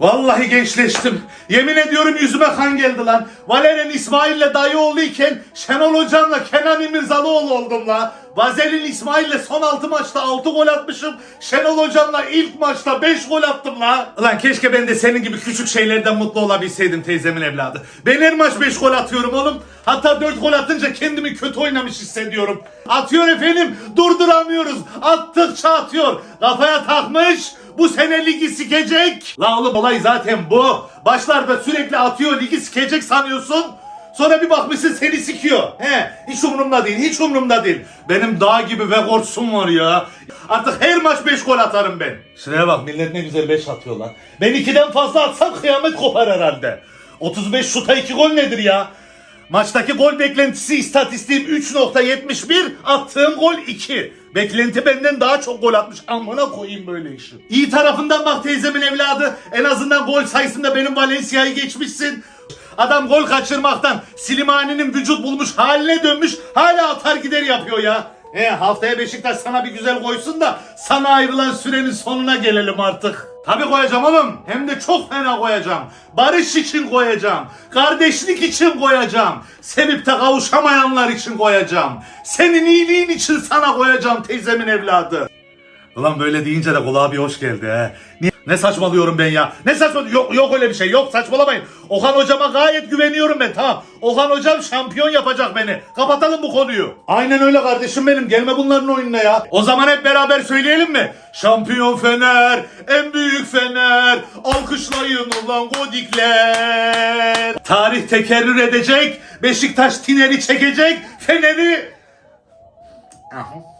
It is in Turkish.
Vallahi gençleştim. Yemin ediyorum yüzüme kan geldi lan. Valerian İsmail'le dayı oğlu iken Şenol Hocam'la Kenan İmirzalıoğlu oldum la. Vazelin İsmail'le son 6 maçta 6 gol atmışım. Şenol Hocam'la ilk maçta 5 gol attım la. Ulan keşke ben de senin gibi küçük şeylerden mutlu olabilseydim teyzemin evladı. Ben her maç 5 gol atıyorum oğlum. Hatta 4 gol atınca kendimi kötü oynamış hissediyorum. Atıyor efendim durduramıyoruz. Attıkça atıyor. Kafaya takmış. Bu sene ligi sikecek. La oğlum olay zaten bu. Başlarda sürekli atıyor ligi sikecek sanıyorsun. Sonra bir bakmışsın seni sikiyor. He, hiç umurumda değil, hiç umurumda değil. Benim dağ gibi Vegors'um var ya. Artık her maç 5 gol atarım ben. Şuraya bak millet ne güzel 5 atıyor lan. Ben 2'den fazla atsam kıyamet kopar herhalde. 35 şuta 2 gol nedir ya? Maçtaki gol beklentisi istatistiğim 3.71, attığım gol 2. Beklenti benden daha çok gol atmış. Amına koyayım böyle işi. İyi tarafından bak teyzemin evladı. En azından gol sayısında benim Valencia'yı geçmişsin. Adam gol kaçırmaktan Silimani'nin vücut bulmuş haline dönmüş. Hala atar gider yapıyor ya. He haftaya Beşiktaş sana bir güzel koysun da sana ayrılan sürenin sonuna gelelim artık. Tabi koyacağım oğlum. Hem de çok fena koyacağım. Barış için koyacağım. Kardeşlik için koyacağım. Sevip de kavuşamayanlar için koyacağım. Senin iyiliğin için sana koyacağım teyzemin evladı. Ulan böyle deyince de kulağa bir hoş geldi he. Niye? Ne saçmalıyorum ben ya? Ne saçma? Yok, yok öyle bir şey. Yok saçmalamayın. Okan hocama gayet güveniyorum ben. Tamam. Okan hocam şampiyon yapacak beni. Kapatalım bu konuyu. Aynen öyle kardeşim benim. Gelme bunların oyununa ya. O zaman hep beraber söyleyelim mi? Şampiyon Fener, en büyük Fener. Alkışlayın ulan godikler. Tarih tekerrür edecek. Beşiktaş tineri çekecek. Fener'i... Aha.